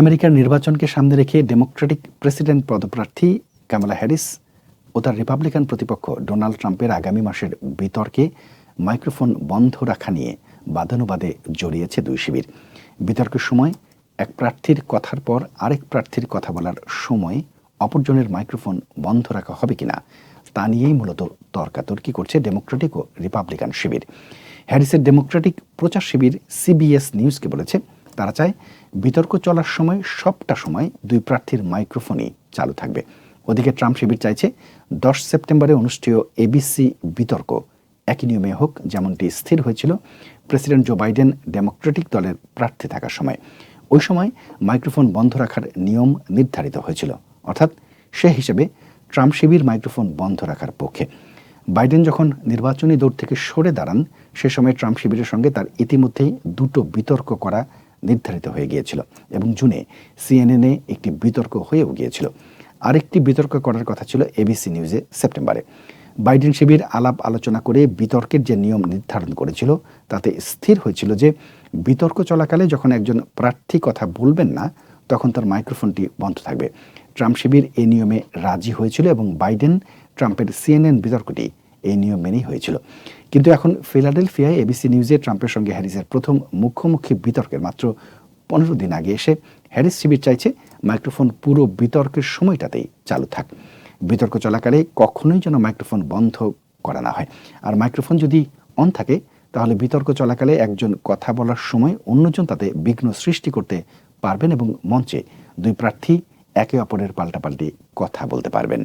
আমেরিকার নির্বাচনকে সামনে রেখে ডেমোক্রেটিক প্রেসিডেন্ট পদপ্রার্থী কামালা হ্যারিস ও তার রিপাবলিকান প্রতিপক্ষ ডোনাল্ড ট্রাম্পের আগামী মাসের বিতর্কে মাইক্রোফোন বন্ধ রাখা নিয়ে বাদানুবাদে জড়িয়েছে দুই শিবির। বিতর্কের সময় এক প্রার্থীর কথার পর আরেক প্রার্থীর কথা বলার সময় অপরজনের মাইক্রোফোন বন্ধ রাখা হবে কিনা তা নিয়েই মূলত তর্কাতর্কি করছে ডেমোক্রেটিক ও রিপাবলিকান শিবির। হ্যারিসের ডেমোক্রেটিক প্রচার শিবির সিবিএস নিউজকে বলেছে তারা চায় বিতর্ক চলার সময় সবটা সময় দুই প্রার্থীর মাইক্রোফোনই চালু থাকবে। ওদিকে ট্রাম্প শিবির চাইছে দশ সেপ্টেম্বরে অনুষ্ঠেয় এবিসি বিতর্ক। একই নিয়মে হোক যেমনটি স্থির হয়েছিল, প্রেসিডেন্ট জো বাইডেন ডেমোক্রেটিক দলের প্রার্থী থাকার সময়। ওই সময় মাইক্রোফোন বন্ধ রাখার নিয়ম নির্ধারিত হয়েছিল। অর্থাৎ সে হিসেবে ট্রাম্প শিবির মাইক্রোফোন বন্ধ রাখার পক্ষে। বাইডেন যখন নির্বাচনী দৌড় থেকে সরে দাঁড়ান, সে সময় ট্রাম্প শিবিরের সঙ্গে তার ইতিমধ্যেই দুটো বিতর্ক করা নির্ধারিত হয়ে গিয়েছিল এবং জুনে সিএনএনে একটি বিতর্ক হয়েও গিয়েছিল। আরেকটি বিতর্ক করার কথা ছিল এবিসি নিউজে সেপ্টেম্বরে। বাইডেন শিবির আলাপ আলোচনা করে বিতর্কের যে নিয়ম নির্ধারণ করেছিল, তাতে স্থির হয়েছিল যে বিতর্ক চলাকালে যখন একজন প্রার্থী কথা বলবেন না, তখন তার মাইক্রোফোনটি বন্ধ থাকবে। ট্রাম্প শিবির এই নিয়মে রাজি হয়েছিল এবং বাইডেন ট্রাম্পের সিএনএন বিতর্কটি এই নিয়ম মেনেই হয়েছিল। কিন্তু এখন ফিলাডেলফিয়ায় এবিসি নিউজে ট্রাম্পের সঙ্গে হ্যারিসের প্রথম মুখোমুখি বিতর্কের মাত্র পনেরো দিন আগে এসে হ্যারিস শিবির চাইছে মাইক্রোফোন পুরো বিতর্কের সময়টাতেই চালু থাক। বিতর্ক চলাকালে কখনোই যেন মাইক্রোফোন বন্ধ করা না হয়। আর মাইক্রোফোন যদি অন থাকে, তাহলে বিতর্ক চলাকালে একজন কথা বলার সময় অন্যজন তাতে বিঘ্ন সৃষ্টি করতে পারবেন এবং মঞ্চে দুই প্রার্থী একে অপরের পাল্টাপাল্টি কথা বলতে পারবেন।